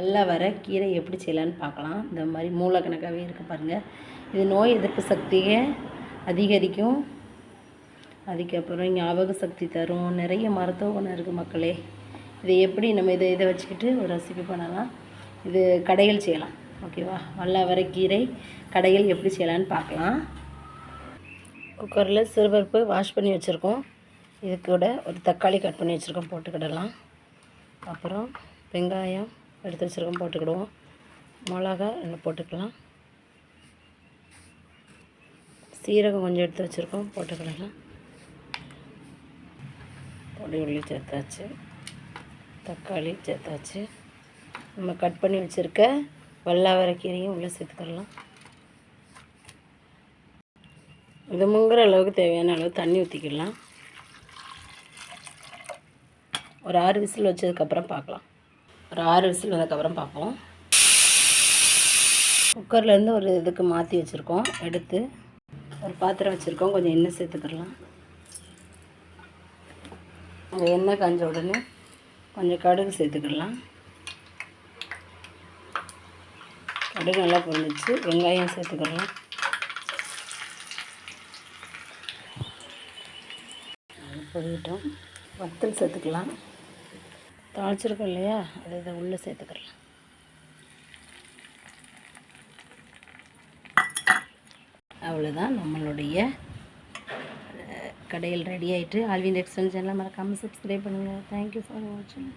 வல்ல வர கீரை எப்படி செய்யலான்னு பார்க்கலாம். இந்த மாதிரி மூலக்கணக்காகவே இருக்குது பாருங்கள் இது நோய் எதிர்ப்பு சக்தியை அதிகரிக்கும். அதுக்கப்புறம் ஞாபக சக்தி தரும். நிறைய மருத்துவ குணம் இருக்குது மக்களே. இதை எப்படி நம்ம இதை இதை வச்சுக்கிட்டு ஒரு ரெசிபி பண்ணலாம். இது கடைகள் செய்யலாம். ஓகேவா வல்லாவரை கீரை கடைகள் எப்படி செய்யலான்னு பார்க்கலாம். குக்கரில் சிறுபருப்பு வாஷ் பண்ணி வச்சுருக்கோம். இது கூட ஒரு தக்காளி கட் பண்ணி வச்சுருக்கோம். போட்டுக்கிடலாம். அப்புறம் வெங்காயம். எடுத்து வச்சுருக்கோம் போட்டுக்கிடுவோம். மிளகா ரெண்டு போட்டுக்கலாம். சீரகம் கொஞ்சம் எடுத்து வச்சுருக்கோம் போட்டுக்கிடலாம் பொடி உள்ளி சேர்த்தாச்சு. தக்காளி சேர்த்தாச்சு. நம்ம கட் பண்ணி வச்சுருக்க வல்லாவரை கீரையும் உள்ளே சேர்த்துக்கிடலாம் இது முங்குற அளவுக்கு தேவையான அளவு தண்ணி ஊற்றிக்கிடலாம் ஒரு ஆறு விசில் வச்சதுக்கப்புறம் பார்க்கலாம். ஒரு ஆறு விசில் வந்ததுக்கப்புறம் பார்ப்போம். குக்கர்லேருந்து ஒரு இதுக்கு மாற்றி வச்சுருக்கோம். எடுத்து ஒரு பாத்திரம் வச்சுருக்கோம். கொஞ்சம் எண்ணெய் சேர்த்துக்கிடலாம் அந்த எண்ணெய் காஞ்ச உடனே கொஞ்சம் கடுகு சேர்த்துக்கிடலாம் கடுகு நல்லா பொரிஞ்சிச்சு. வெங்காயம் சேர்த்துக்கிடலாம் பொரியட்டும். வத்தல் சேர்த்துக்கலாம். தாளிச்சிருக்கோம் இல்லையா? அதை இதை உள்ளே சேர்த்துக்கலாம் அவ்வளோதான் நம்மளுடைய கடையில் ரெடி ஆகிட்டு ஆல்வின் எக்ஸ்டென்ஷனில் மறக்காமல் சப்ஸ்கிரைப் பண்ணுங்கள் தேங்க்யூ ஃபார் வாட்சிங்